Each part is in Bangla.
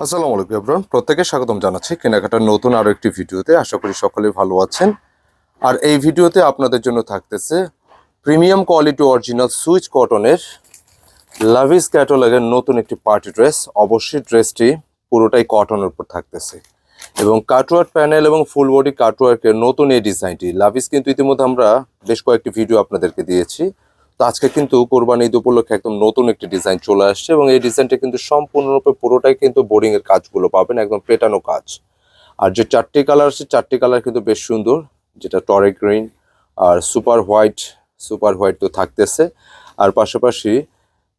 আসসালামু আলাইকুম এভরান প্রত্যেকে স্বাগতম জানাচ্ছি কেনাকাটার নতুন আরও একটি ভিডিওতে। আশা করি সকলে ভালো আছেন। আর এই ভিডিওতে আপনাদের জন্য থাকতেছে প্রিমিয়াম কোয়ালিটি অরিজিনাল সুইচ কটনের লাভিস ক্যাটালগের নতুন একটি পার্টি ড্রেস। অবশ্যই ড্রেসটি পুরোটাই কটনের উপর থাকতেছে। এবং কাটওয়ার্ক প্যানেল এবং ফুল বডি কাটওয়ার্কের নতুন এই ডিজাইনটি লাভিস কিন্তু ইতিমধ্যে আমরা বেশ কয়েকটি ভিডিও আপনাদেরকে দিয়েছি। তো আজকে কিন্তু কোরবানি ঈদ উপলক্ষে একদম নতুন একটি ডিজাইন চলে আসছে এবং এই ডিজাইনটা কিন্তু সম্পূর্ণরূপে পুরোটাই কিন্তু বোর্ডিং এর কাজগুলো পাবেন, একদম পেটানো কাজ। আর যে চারটি কালার আছে, চারটি কালার কিন্তু বেশ সুন্দর, যেটা টরে গ্রিন আর সুপার হোয়াইট সুপার হোয়াইট তো থাকতেছে। আর পাশাপাশি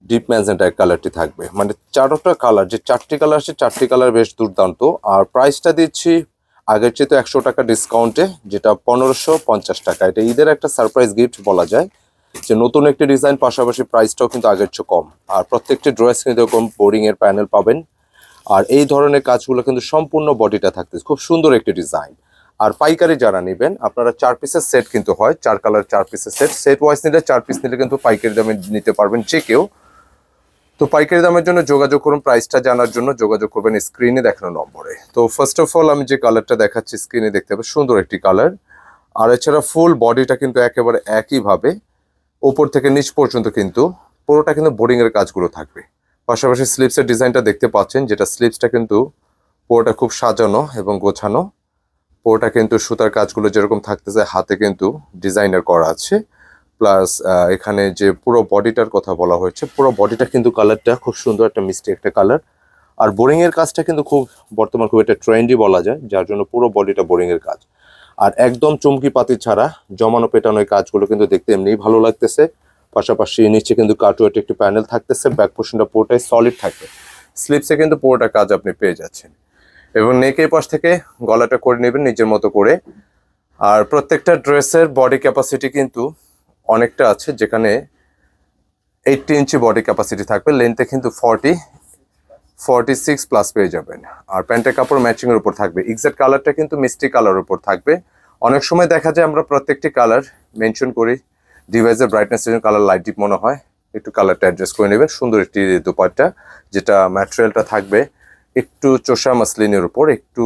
ডিপ ম্যাজেন্টা কালারটি থাকবে। মানে চারটা কালার যে চারটি কালার আছে, চারটি কালার বেশ দুর্দান্ত। আর প্রাইসটা দিচ্ছি আগের চেয়ে তো একশো টাকা ডিসকাউন্টে যেটা পনেরোশো পঞ্চাশ টাকা। এটা ঈদের একটা সারপ্রাইজ গিফট বলা যায়। যে নতুন একটি ডিজাইন পাশাপাশি প্রাইসটাও কিন্তু আগের চেয়ে কম। আর প্রত্যেকটি ড্রেস কিন্তু এরকম বোরিং এর প্যানেল পাবেন। আর এই ধরনের কাজগুলো কিন্তু সম্পূর্ণ বডিটা থাকতেছে খুব সুন্দর একটি ডিজাইন আর পাইকারি যারা নেবেন, আপনারা চার পিসের সেট কিন্তু হয়, চার কালার চার পিসের সেট সেট ওয়াইজ নিলে চার পিস নিলে কিন্তু পাইকারি দামে নিতে পারবেন যে কেউ। তো পাইকারি দামের জন্য যোগাযোগ করুন প্রাইসটা জানার জন্য যোগাযোগ করবেন স্ক্রিনে দেখানো নম্বরে। তো ফার্স্ট অফ অল আমি যে কালারটা দেখাচ্ছি স্ক্রিনে দেখতে পাবেন সুন্দর একটি কালার আর এছাড়া ফুল বডিটা কিন্তু একেবারে একইভাবে ওপর থেকে নিচ পর্যন্ত কিন্তু পুরোটা কিন্তু বোর্ডিং এর কাজগুলো থাকবে। পাশাপাশি স্লিপসের ডিজাইনটা দেখতে পাচ্ছেন, যেটা স্লিপসটা কিন্তু পুরোটা খুব সাজানো এবং গোছানো। পুরোটা কিন্তু সুতার কাজগুলো যেরকম থাকতেছে, হাতে কিন্তু ডিজাইনার করা আছে। প্লাস এখানে যে পুরো বডিটার কথা বলা হয়েছে, পুরো বডিটা কিন্তু কালারটা খুব সুন্দর, একটা মিষ্টি একটা কালার। আর বোরিং এর কাজটা কিন্তু খুব, বর্তমান খুব একটা ট্রেন্ডি বলা যায়, যার জন্য পুরো বডিটা বোরিং এর কাজ। আর একদম চুমকি পাতি ছাড়া জমানো পেটানো এই কাজগুলো কিন্তু দেখতে এমনিই ভালো লাগতেছে। পাশাপাশি নিচে কিন্তু কাটুয়েট একটি প্যানেল থাকতেছে ব্যাক পোর্শনটা পুরোটাই সলিড থাকবে স্লিপসে কিন্তু পুরোটা কাজ আপনি পেয়ে যাচ্ছেন। এবং নেকের পাশ থেকে গলাটা করে নেবেন নিজের মতো করে। আর প্রত্যেকটা ড্রেসের বডি ক্যাপাসিটি কিন্তু অনেকটা আছে, যেখানে এইটটি ইঞ্চি বডি ক্যাপাসিটি থাকবে। লেন্থে কিন্তু ফর্টি ফর্টি সিক্স প্লাস পেয়ে যাবেন। আর প্যান্টের কাপড় ম্যাচিংয়ের উপর থাকবে। এক্সাক্ট কালারটা কিন্তু মিষ্টি কালার উপর থাকবে। অনেক সময় দেখা যায় আমরা প্রত্যেকটি কালার মেনশন করি ডিভাইসের ব্রাইটনেস এর কালার লাইট ডিপ মনে হয়। একটু কালারটা অ্যাডজাস্ট করে নেবেন। সুন্দর একটি দোপাট্টা, যেটা ম্যাটেরিয়ালটা থাকবে একটু চোষা মাসলিনের উপর, একটু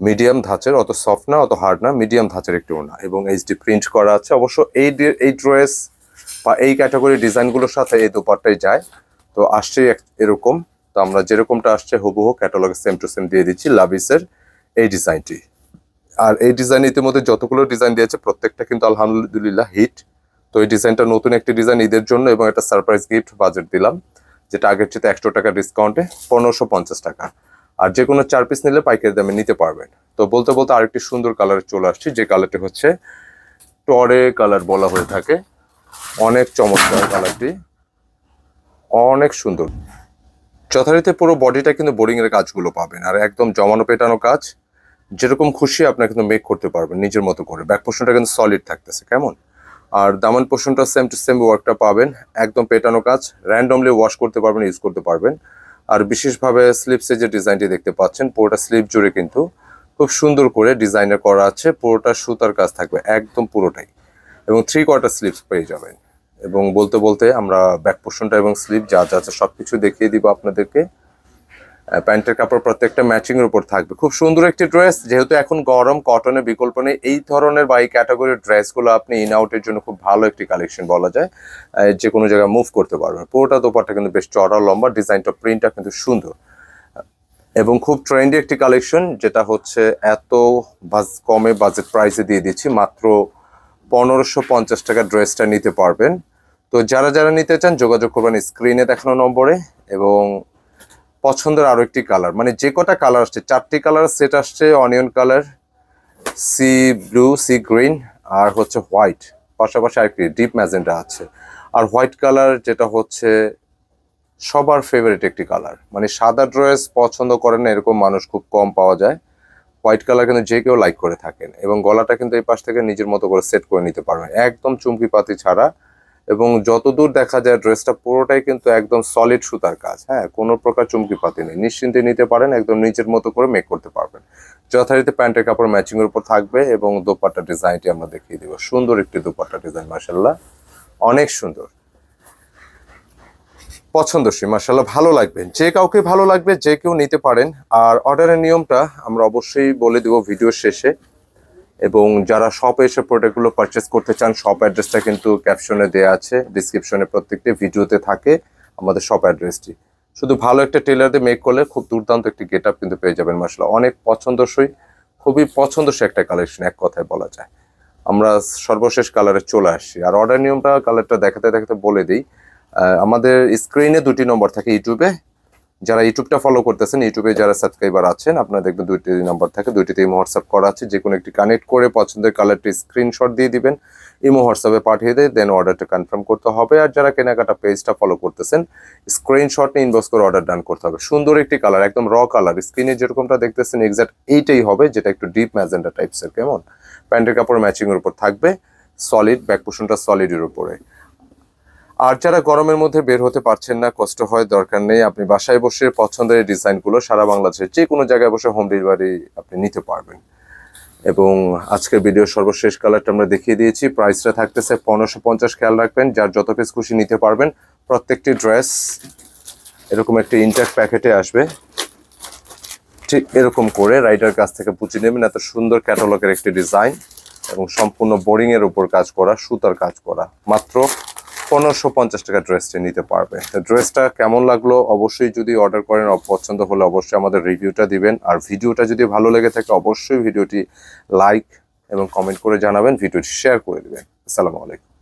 মিডিয়াম ধাঁচের, অত সফট না, অত হার্ড না মিডিয়াম ধাঁচের একটু ওনা এবং এইচডি প্রিন্ট করা আছে। অবশ্য এই এই ড্রেস বা এই ক্যাটাগরি ডিজাইনগুলোর সাথে এই দোপাট্টাই যায়। তো আসছে এরকম। তো আমরা যেরকমটা আসছে, হুবহু ক্যাটালগে সেম টু সেম দিয়ে দিচ্ছি লাভিসের এই ডিজাইনটি আর এই ডিজাইন ইতিমধ্যে যতগুলো ডিজাইন দিয়েছে, প্রত্যেকটা কিন্তু আলহামদুলিল্লাহ হিট তো এই ডিজাইনটা নতুন একটি ডিজাইন ঈদের জন্য এবং একটা সারপ্রাইজ গিফট বাজেট দিলাম, যেটা আগের চেয়ে একশো টাকা ডিসকাউন্টে পনেরোশো পঞ্চাশ টাকা। আর যে কোনো চার পিস নিলে পাইকারি দামে নিতে পারবেন। তো বলতে বলতে আরেকটি সুন্দর কালারে চলে আসছি, যে কালারটি হচ্ছে টরে কালার বলা হয়ে থাকে। অনেক চমৎকার কালারটি অনেক সুন্দর। যথারীতি পুরো বডিটা কিন্তু বোরিং এর কাজগুলো পাবেন, আর একদম জমানো পেটানো কাজ। যেরকম খুশি আপনার কিন্তু মেক করতে পারবেন নিজের মতো করে। ব্যাক পোর্শনটা কিন্তু সলিড থাকতেছে, কেমন? আর দামান পোর্শনটা সেম টু সেম ওয়ার্কটা পাবেন, একদম পেটানো কাজ র্যান্ডমলি ওয়াশ করতে পারবেন ইউজ করতে পারবেন। আর বিশেষভাবে স্লিপসে যে ডিজাইনটি দেখতে পাচ্ছেন, পুরোটা স্লিপ জুড়ে কিন্তু খুব সুন্দর করে ডিজাইনার করা আছে, পুরোটা সুতার কাজ থাকবে, একদম পুরোটাই। এবং থ্রি কোয়ার্টার স্লিপস পেয়ে যাবেন। এবং বলতে বলতে আমরা ব্যাক পোর্শনটা এবং স্লিপ যা যা আছে সব কিছু দেখিয়ে দিব আপনাদেরকে। প্যান্টের কাপড় প্রত্যেকটা ম্যাচিং এর উপর থাকবে। খুব সুন্দর একটি ড্রেস যেহেতু এখন গরম কটনের বিকল্প নেই। এই ধরনের বা এই ক্যাটাগরির ড্রেসগুলো আপনি ইন আউটের জন্য খুব ভালো একটি কালেকশন বলা যায়। যে কোনো জায়গায় মুভ করতে পারবেন। পুরোটা দোপারটা কিন্তু বেশ চড়া লম্বা ডিজাইনটা প্রিন্টটা কিন্তু সুন্দর। এবং খুব ট্রেন্ডি একটি কালেকশন যেটা হচ্ছে এত বাজ, কমে বাজেট প্রাইসে দিয়ে দিচ্ছি। মাত্র পনেরোশো পঞ্চাশ টাকা ড্রেসটা নিতে পারবেন। তো যারা যারা নিতে চান, যোগাযোগ করবেন স্ক্রিনে দেখানো নম্বরে এবং পছন্দের আরও একটি কালার মানে যে কটা কালার আসছে, চারটি কালার সেট আসছে onion colour sea blue sea green আর হচ্ছে হোয়াইট পাশাপাশি আরেকটি ডিপ ম্যাজেন্টা আছে। আর হোয়াইট কালার যেটা হচ্ছে সবার ফেভারিট একটি কালার মানে সাদা ড্রেস পছন্দ করেন না এরকম মানুষ খুব কম পাওয়া যায়। হোয়াইট কালার কিন্তু যে কেউ লাইক করে থাকেন এবং গলাটা কিন্তু এই পাশ থেকে নিজের মতো করে সেট করে নিতে পারবেন। একদম চুমকি পাতি ছাড়া এবং যতদূর দেখা যায় ড্রেসটা পুরোটাই কিন্তু একদম সলিড সুতার কাজ। হ্যাঁ কোনো প্রকার চুমকি পাতি নেই। নিশ্চিন্তে নিতে পারেন, একদম নিজের মতো করে মেক করতে পারবেন। যথারীতি প্যান্টের কাপড় ম্যাচিং এর উপর থাকবে এবং দোপাট্টা ডিজাইনটি আমরা দেখিয়ে দিব। সুন্দর একটি দোপাট্টা ডিজাইন মার্শাল্লাহ অনেক সুন্দর। পছন্দসই মার্শাল্লাহ ভালো লাগবে। যে কাউকে ভালো লাগবে, যে কেউ নিতে পারেন। আর অর্ডারের নিয়মটা আমরা অবশ্যই বলে দেবো ভিডিওর শেষে। এবং যারা শপে এসে প্রোডাক্টগুলো পারচেস করতে চান শপ অ্যাড্রেসটা কিন্তু ক্যাপশনে দেওয়া আছে ডিসক্রিপশনে প্রত্যেকটি ভিডিওতে থাকে আমাদের শপ অ্যাড্রেসটি শুধু ভালো একটা টেলার দিয়ে মেক করলে খুব দুর্দান্ত একটি গেট আপ কিন্তু পেয়ে যাবেন মার্শাল্লাহ অনেক পছন্দসই, খুবই পছন্দসই একটা কালেকশন এক কথায় বলা যায়। আমরা সর্বশেষ কালারে চলে আসছি। আর অর্ডার নিয়মটা কালারটা দেখাতে দেখাতে বলে দিই আমাদের স্ক্রিনে দুটি নম্বর থাকে ইউটিউবে যারা ইউটিউবটা ফলো করতেছেন ইউটিউবে যারা সাবস্ক্রাইবার আছেন, আপনারা দেখবেন দুইটি নাম্বার থাকে, দুইটিতে ইমো হোয়াটসঅ্যাপ করা আছে যে কোনো একটি কানেক্ট করে পছন্দের কালারটি স্ক্রিনশট দিয়ে দিবেন ইমো হোয়াটসঅ্যাপে পাঠিয়ে দেয় দেন অর্ডারটা কনফার্ম করতে হবে। আর যারা কেনাকাটা পেজটা ফলো করতেছেন স্ক্রিনশট নিয়ে ইনবক্স করে অর্ডার ডান করতে হবে। সুন্দর একটি কালার একদম র কালার স্ক্রিনে যেরকমটা দেখতেছেন এক্সাক্ট এইটাই হবে, যেটা একটু ডিপ ম্যাজেন্ডা টাইপসের কেমন? প্যান্টের কাপড় ম্যাচিংয়ের উপর থাকবে সলিড ব্যাক পোষণটা সলিডের উপরে। আর যারা গরমের মধ্যে বের হতে পারছেন না, কষ্ট হয়, দরকার নেই। আপনি বাসায় বসে পছন্দের ডিজাইনগুলো সারা বাংলাদেশের যে কোনো জায়গায় বসে হোম ডেলিভারি আপনি নিতে পারবেন। এবং আজকের ভিডিওর সর্বশেষ কালারটা আমরা দেখিয়ে দিয়েছি। প্রাইসটা থাকতেছে পনেরোশো পঞ্চাশ, খেয়াল রাখবেন। যার যত পিস খুশি নিতে পারবেন। প্রত্যেকটি ড্রেস এরকম একটি ইন্টার প্যাকেটে আসবে। ঠিক এরকম করে রাইডার কাছ থেকে বুঝে নেবেন এত সুন্দর ক্যাটালগের একটি ডিজাইন এবং সম্পূর্ণ বোরিংয়ের উপর কাজ করা, সুতার কাজ করা। মাত্র পনেরোশো পঞ্চাশ টাকা ড্রেসটি নিতে পারবে। ড্রেসটা কেমন লাগল অবশ্যই যদি অর্ডার করেন পছন্দ হলে অবশ্যই আমাদের রিভিউটা দিবেন। আর ভিডিওটা যদি ভালো লেগে থাকে, অবশ্যই ভিডিওটি লাইক এবং কমেন্ট করে জানাবেন ভিডিওটি শেয়ার করে দেবেন। আসসালামু আলাইকুম।